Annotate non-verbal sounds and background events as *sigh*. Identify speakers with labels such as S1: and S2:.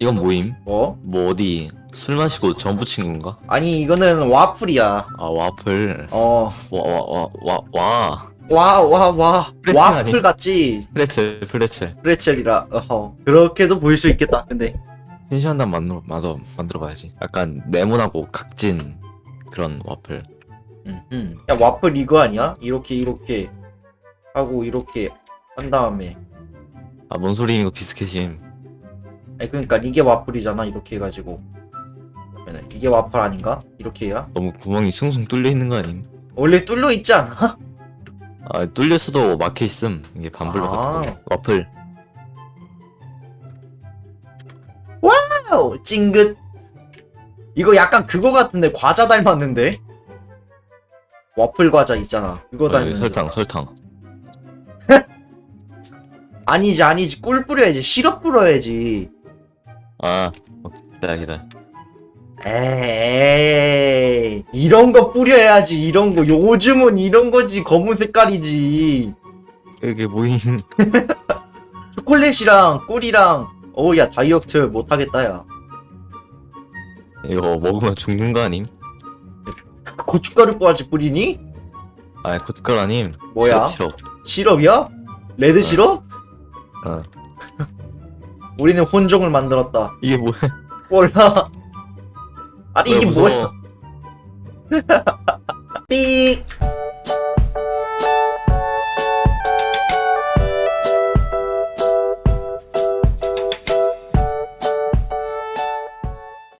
S1: 이건 뭐임?
S2: 뭐?
S1: 뭐 어디 술 마시고 전 부친 건가?
S2: 아니 이거는 와플이야.
S1: 아 와플
S2: 어.
S1: 와와 와와
S2: 와, 와, 와.
S1: 프레첼
S2: 와플
S1: 아니?
S2: 같지?
S1: 프레첼 프레첼
S2: 프레첼이라, 어허. 그렇게도 보일 수 있겠다, 근데.
S1: 신시한단 만들어 맞아 만들어 봐야지 약간 네모나고 각진 그런 와플
S2: 음, 음. 야, 와플 이거 아니야? 이렇게, 이렇게. 하고, 이렇게 한 다음에.
S1: 아뭔 소리 이거 비스켓임
S2: 아니, 그러니까 이게 와플이잖아, 이렇게 해가지고. 그러면은 이게 와플 아닌가? 이렇게 해야?
S1: 너무 구멍이 숭숭 뚫려 있는 거 아님?
S2: 원래 뚫려 있지 않아? *laughs*
S1: 아 뚫렸어도 막혀 있음 이게 반블럭
S2: 아.
S1: 같은 거 와플
S2: 와우, 찡긋. 이거 약간 그거 같은데, 과자 닮았는데? 와플 과자 있잖아. 그거
S1: 어,
S2: 닮은.
S1: 설탕 설탕 *laughs*
S2: 아니지, 아니지. 꿀 뿌려야지. 시럽 뿌려야지.
S1: 아 어, 기다려 기다려
S2: 에이, 이런 거 뿌려야지, 이런 거. 요즘은 이런 거지, 검은 색깔이지.
S1: 이게 뭐임 *laughs*
S2: 초콜릿이랑 꿀이랑, 어우, 야, 다이어트 못하겠다, 야.
S1: 이거 먹으면 죽는 거 아님?
S2: 고춧가루 뿌아지 뿌리니?
S1: 아 고춧가루 아님
S2: 뭐야?
S1: 시럽, 시럽.
S2: 시럽이야? 레드 시럽?
S1: 어.
S2: 우리는 혼종을 만들었다.
S1: 이게 뭐야
S2: 몰라. 아니, 이게. 뭐야? 삑!